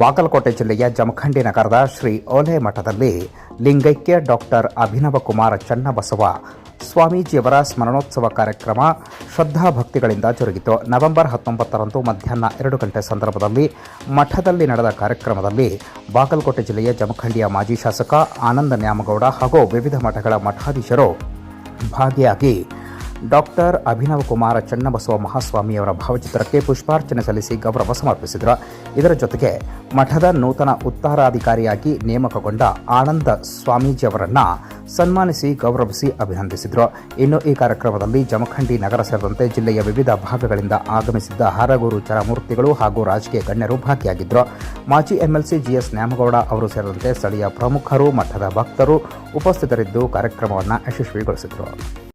ಬಾಗಲಕೋಟೆ ಜಿಲ್ಲೆಯ ಜಮಖಂಡಿ ನಗರದ ಶ್ರೀ ಓಲೆ ಮಠದಲ್ಲಿ ಲಿಂಗೈಕ್ಯ ಡಾಕ್ಟರ್ ಅಭಿನವ ಕುಮಾರ ಚನ್ನಬಸವ ಸ್ವಾಮೀಜಿಯವರ ಸ್ಮರಣೋತ್ಸವ ಕಾರ್ಯಕ್ರಮ ಶ್ರದ್ಧಾಭಕ್ತಿಗಳಿಂದ ಜರುಗಿತು. ನವೆಂಬರ್ ಹತ್ತೊಂಬತ್ತರಂದು ಮಧ್ಯಾಹ್ನ ಎರಡು ಗಂಟೆ ಸಂದರ್ಭದಲ್ಲಿ ಮಠದಲ್ಲಿ ನಡೆದ ಕಾರ್ಯಕ್ರಮದಲ್ಲಿ ಬಾಗಲಕೋಟೆ ಜಿಲ್ಲೆಯ ಜಮಖಂಡಿಯ ಮಾಜಿ ಶಾಸಕ ಆನಂದ ನ್ಯಾಮಗೌಡ ಹಾಗೂ ವಿವಿಧ ಮಠಗಳ ಮಠಾಧೀಶರು ಭಾಗಿಯಾಗಿ ಡಾಕ್ಟರ್ ಅಭಿನವ ಕುಮಾರ ಚನ್ನಬಸವ ಮಹಾಸ್ವಾಮಿಯವರ ಭಾವಚಿತ್ರಕ್ಕೆ ಪುಷ್ಪಾರ್ಚನೆ ಸಲ್ಲಿಸಿ ಗೌರವ ಸಮರ್ಪಿಸಿದರು. ಇದರ ಜೊತೆಗೆ ಮಠದ ನೂತನ ಉತ್ತರಾಧಿಕಾರಿಯಾಗಿ ನೇಮಕಗೊಂಡ ಆನಂದ ಸ್ವಾಮೀಜಿಯವರನ್ನು ಸನ್ಮಾನಿಸಿ ಗೌರವಿಸಿ ಅಭಿನಂದಿಸಿದರು. ಇನ್ನು ಈ ಕಾರ್ಯಕ್ರಮದಲ್ಲಿ ಜಮಖಂಡಿ ನಗರ ಸೇರಿದಂತೆ ಜಿಲ್ಲೆಯ ವಿವಿಧ ಭಾಗಗಳಿಂದ ಆಗಮಿಸಿದ್ದ ಹರಗುರು ಚರಮೂರ್ತಿಗಳು ಹಾಗೂ ರಾಜಕೀಯ ಗಣ್ಯರು ಭಾಗಿಯಾಗಿದ್ದರು. ಮಾಜಿ ಎಂಎಲ್ಸಿ ಜಿಎಸ್ ನ್ಯಾಮಗೌಡ ಅವರು ಸೇರಿದಂತೆ ಸ್ಥಳೀಯ ಪ್ರಮುಖರು, ಮಠದ ಭಕ್ತರು ಉಪಸ್ಥಿತರಿದ್ದು ಕಾರ್ಯಕ್ರಮವನ್ನು ಯಶಸ್ವಿಗೊಳಿಸಿದರು.